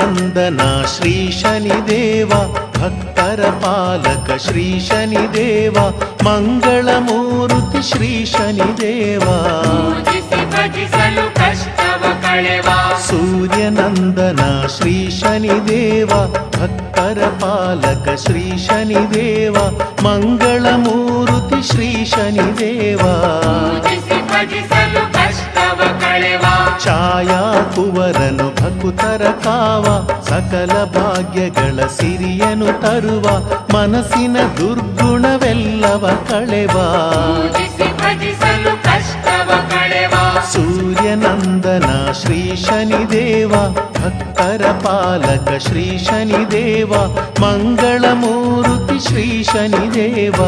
ಸೂರ್ಯನಂದನ ಶ್ರೀ ಶನಿದೇವ ಭಕ್ತರ ಪಾಲಕ ಶ್ರೀ ಶನಿದೇವ ಮಂಗಳಮೂರ್ತಿ ಶ್ರೀ ಶನಿದೇವ. ಸೂರ್ಯನಂದನ ಶ್ರೀ ಶನಿದೇವ ಭಕ್ತರ ಪಾಲಕ ಶ್ರೀ ಶನಿದೇವ ಮಂಗಳಮೂರ್ತಿ ಶ್ರೀ ಶನಿದೇವ. ಛಾಯಾ ಕುವರನು ಭಕುತರ ಕಾವ ಸಕಲ ಭಾಗ್ಯಗಳ ಸಿರಿಯನು ತರುವ ಮನಸ್ಸಿನ ದುರ್ಗುಣವೆಲ್ಲವ ಕಳೆವ. ಸೂರ್ಯನಂದನ ಶ್ರೀ ಶನಿದೇವ ಭಕ್ತರ ಪಾಲಕ ಶ್ರೀ ಶನಿದೇವ ಮಂಗಳಮೂರ್ತಿ ಶ್ರೀ ಶನಿದೇವ